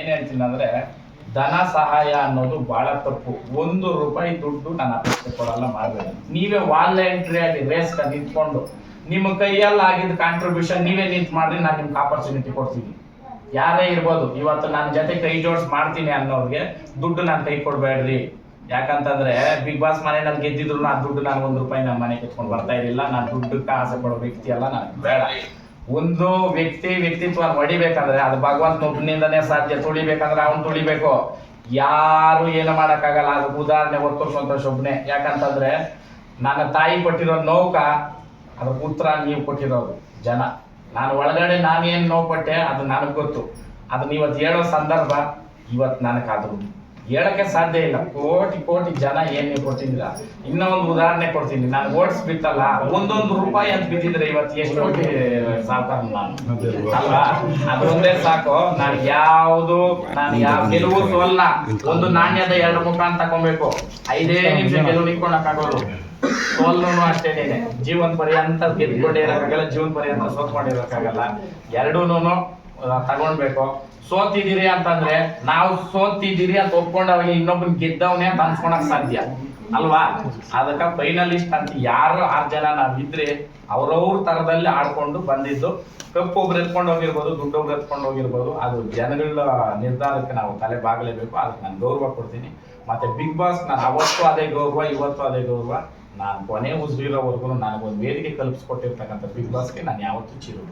ಏನ್ ಹೇಳ್ತೀನಿ ಅಂದ್ರೆ ಧನ ಸಹಾಯ ಅನ್ನೋದು ಬಹಳ ತಪ್ಪು. ಒಂದು ರೂಪಾಯಿ ದುಡ್ಡು ನಾನು ಅಪೇಕ್ಷೆ ಕೊಡಲ್ಲ, ಮಾಡಬೇಡ. ನೀವೇ ವಾಲಂಟ್ರಿ ಆಗಿ ರೇಸ್ ನಿಂತ್ಕೊಂಡು, ನಿಮ್ಮ ಕೈಯಲ್ಲಿ ಆಗಿದ್ದ ಕಾಂಟ್ರಿಬ್ಯೂಷನ್ ನೀವೇ ನಿಂತು ಮಾಡ್ರಿ, ನಾನು ನಿಮ್ಗೆ ಆಪರ್ಚುನಿಟಿ ಕೊಡ್ತೀನಿ. ಯಾರೇ ಇರ್ಬೋದು, ಇವತ್ತು ನನ್ನ ಜೊತೆ ಕೈ ಜೋಡ್ಸ್ ಮಾಡ್ತೀನಿ ಅನ್ನೋರ್ಗೆ ದುಡ್ಡು ನಾನು ಕೈ ಕೊಡ್ಬೇಡ್ರಿ. ಯಾಕಂತಂದ್ರೆ ಬಿಗ್ ಬಾಸ್ ಮನೆಯಲ್ಲಿ ಗೆದ್ದಿದ್ರು ಆ ದುಡ್ಡು ನಾನು ಒಂದು ರೂಪಾಯಿ ನಮ್ಮ ಮನೆಗೆ ಎತ್ಕೊಂಡು ಬರ್ತಾ ಇರಲಿಲ್ಲ. ನಾನು ದುಡ್ಡಕ್ಕೆ ಆಸೆ ಪಡೋ ವ್ಯಕ್ತಿ ಅಲ್ಲ ನನಗೆ ಬೇಡ. ಒಂದು ವ್ಯಕ್ತಿ ವ್ಯಕ್ತಿತ್ವ ಹೊಡಿಬೇಕಂದ್ರೆ ಅದು ಭಗವಂತ ಒಬ್ಬನಿಂದನೇ ಸಾಧ್ಯ. ತುಳಿಬೇಕಂದ್ರೆ ಅವನು ತುಳಿಬೇಕು. ಯಾರು ಏನು ಮಾಡೋಕ್ಕಾಗಲ್ಲ. ಅದು ಉದಾಹರಣೆ ಹೊತ್ತು ಸಂತೋಷ ಒಬ್ಬನೇ ಯಾಕಂತಂದ್ರೆ, ನನ್ನ ತಾಯಿ ಕೊಟ್ಟಿರೋ ನೋವುಕ ಅದ್ರ ಪುತ್ರ ನೀವು ಕೊಟ್ಟಿರೋದು, ಜನ. ನಾನು ಒಳಗಡೆ ನಾನು ಏನು ನೋವು ಪಟ್ಟೆ, ಅದು ನನಗೆ ಗೊತ್ತು. ಅದನ್ನ ಇವತ್ತು ಹೇಳೋ ಸಂದರ್ಭ ಇವತ್ತು ನನಗಾದ್ರು ಹೇಳಕ್ಕೆ ಸಾಧ್ಯ ಇಲ್ಲ. ಕೋಟಿ ಕೋಟಿ ಜನ ಏನ್ ನೀವು ಕೊಡ್ತಿದ್ದೀರ ಇನ್ನೂ ಒಂದು ಉದಾಹರಣೆ ಕೊಡ್ತೀನಿ. ನಾನು ಓಟ್ಸ್ ಬಿತ್ತಲ್ಲ, ಒಂದೊಂದು ರೂಪಾಯಿ ಅಂತ ಬಿದ್ದಿದ್ರೆ ಇವತ್ತು ಎಷ್ಟು ಕೋಟಿ ಸಾಕು ನಾನು. ಅಲ್ವಾ? ಅದೊಂದೇ ಸಾಕು. ನಾನು ಯಾವುದು, ನಾನು ಯಾವ ಗೆಲುವು ಸೋಲ್ಲ ಒಂದು ನಾಣ್ಯದ ಎರಡು ಮುಖ ಅಂತ ತಗೊಬೇಕು. ಐದೇ ನಿಮಿಷ ಗೆಲುವು ನಿಂತ್ಕೊಳಕ್ಕಾಗೋದು ಸೋಲ್ನು ಅಷ್ಟೇನೇನೆ ಜೀವನ ಪರ್ಯಂತ ಗೆದ್ಕೊಂಡೇ ಇರೋಕ್ಕಾಗಲ್ಲ ಜೀವನ ಪರ್ಯಂತ ಸೋತ್ಕೊಂಡಿರೋಕ್ಕಾಗಲ್ಲ. ಎರಡೂನು ತಗೊಂಡ್ಬೇಕು. ಸೋತಿದ್ದೀರಿ ಅಂತಂದ್ರೆ ನಾವು ಸೋತಿದ್ದೀರಿ ಅಂತ ಒಪ್ಕೊಂಡವನಿಗೆ ಇನ್ನೊಬ್ಬನ ಗೆದ್ದವನೇ ಅಂತ ಅನ್ಸ್ಕೊಳಕ್ ಸಾಧ್ಯ. ಅಲ್ವಾ? ಅದಕ್ಕೆ ಫೈನಲಿಸ್ಟ್ ಅಂತ ಯಾರು ಆರು ಜನ ನಾವ್ ಇದ್ರೆ ಅವ್ರವ್ರ ತರದಲ್ಲಿ ಆಡ್ಕೊಂಡು ಬಂದಿದ್ದು ಕಪ್ಪು ಒಬ್ರು ಎತ್ಕೊಂಡು ಹೋಗಿರ್ಬೋದು, ದುಡ್ಡು ಒಬ್ರು ಎತ್ಕೊಂಡು ಹೋಗಿರ್ಬೋದು. ಅದು ಜನಗಳ ನಿರ್ಧಾರಕ್ಕೆ ನಾವು ತಲೆ ಬಾಗಲೇಬೇಕು. ಅದಕ್ಕೆ ನಾನು ಗೌರವ ಕೊಡ್ತೀನಿ. ಮತ್ತೆ ಬಿಗ್ ಬಾಸ್ ನಾನು ಅವತ್ತು ಅದೇ ಗೌರವ, ಇವತ್ತು ಅದೇ ಗೌರವ. ನಾನು ಕೊನೆ ಉಸಿರಿರೋವರೆಗೂ ನನಗೊಂದು ವೇದಿಕೆ ಕಲ್ಪಿಸ್ಕೊಟ್ಟಿರ್ತಕ್ಕಂಥ ಬಿಗ್ ಬಾಸ್ಗೆ ನಾನು ಯಾವತ್ತೂ ಚಿರು.